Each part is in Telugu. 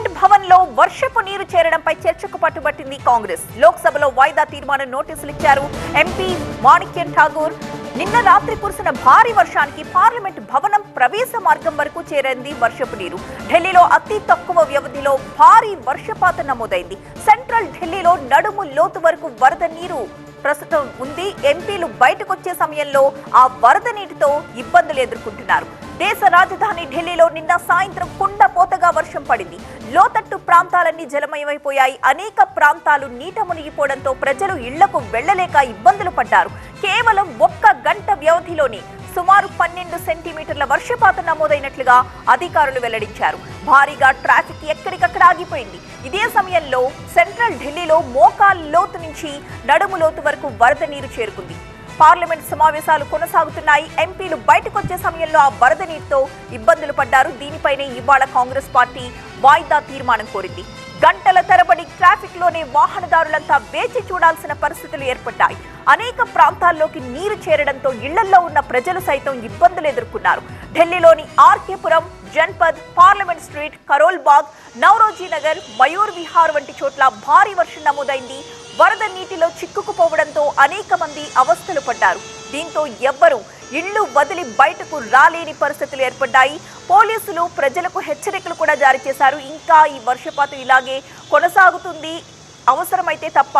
పార్లమెంట్ భవన్లో వర్షపు నీరు చేరడంపై చర్చకు పట్టుబట్టింది కాంగ్రెస్. లోక్సభలో వాయిదా తీర్మానం నోటీసులు ఇచ్చారు ఎంపీ మాణిక్యం ఠాగూర్. నిన్న రాత్రి కురిసిన భారీ వర్షానికి పార్లమెంట్ భవనం ప్రవేశ మార్గం వరకు చేరింది వర్షపు నీరు. ఢిల్లీలో అతి తక్కువ వ్యవధిలో భారీ వర్షపాతం నమోదైంది. సెంట్రల్ ఢిల్లీలో నడుము లోతు వరకు వరద నీరు ప్రస్తుతం ఉంది. ఎంపీలు బయటకొచ్చే సమయంలో ఆ వరద నీటితో ఇబ్బందులు ఎదుర్కొంటున్నారు. దేశ రాజధాని ఢిల్లీలో నిన్న సాయంత్రం కుండపోతగా వర్షం పడింది. లోతట్టు ప్రాంతాలన్నీ జలమయమైపోయాయి. అనేక ప్రాంతాలు నీట మునిగిపోవడంతో ప్రజలు ఇళ్ళకు వెళ్ళలేక ఇబ్బందులు పడ్డారు. కేవలం ఒక్క గంట వ్యవధిలోనే సుమారు పన్నెండు సెంటీమీటర్ల వర్షపాతం నమోదైనట్లుగా అధికారులు వెల్లడించారు. భారీగా ట్రాఫిక్ ఎక్కడికక్కడ ఆగిపోయింది. ఇదే సమయంలో సెంట్రల్ ఢిల్లీలో మోకాల్ లోతు నుంచి నడుము లోతు వరకు వరద నీరు చేరుకుంది. పార్లమెంట్ సమావేశాలు కొనసాగుతున్నాయి. ఎంపీలు బయటకు వచ్చే సమయంలో ఆ వరద నీటితో ఇబ్బందులు పడ్డారు. దీనిపైనే ఇవాళ కాంగ్రెస్ పార్టీ వాయిదా తీర్మానం కోరింది. గంటల తరబడి ట్రాఫిక్లోనే వాహనదారులంతా వేచి చూడాల్సిన పరిస్థితులు ఏర్పడ్డాయి. అనేక ప్రాంతాల్లోకి నీరు చేరడంతో ఇళ్ళల్లో ఉన్న ప్రజలు సైతం ఇబ్బందులు ఎదుర్కొన్నారు. ఢిల్లీలోని ఆర్కేపురం జన్పద్ పార్లమెంట్ స్ట్రీట్ కరోల్ బాగ్ నవరోజీ నగర్ మయూర్ విహార్ వంటి చోట్ల భారీ వర్షం నమోదైంది. వరద నీటిలో చిక్కుకుపోవడంతో అనేక మంది అవస్థలు పడ్డారు. దీంతో ఎవ్వరూ ఇళ్ళు వదిలి బయటకు రాలేని పరిస్థితులు ఏర్పడ్డాయి. పోలీసులు ప్రజలకు హెచ్చరికలు కూడా జారీ చేశారు. ఇంకా ఈ వర్షపాతం ఇలాగే కొనసాగుతుంది. అవసరమైతే తప్ప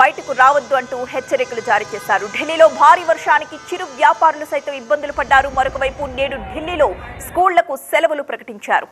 బయటకు రావద్దు అంటూ హెచ్చరికలు జారీ చేశారు. ఢిల్లీలో భారీ వర్షానికి చిరు వ్యాపారులు సైతం ఇబ్బందులు పడ్డారు. మరొక వైపు నేడు ఢిల్లీలో స్కూళ్ళకు సెలవులు ప్రకటించారు.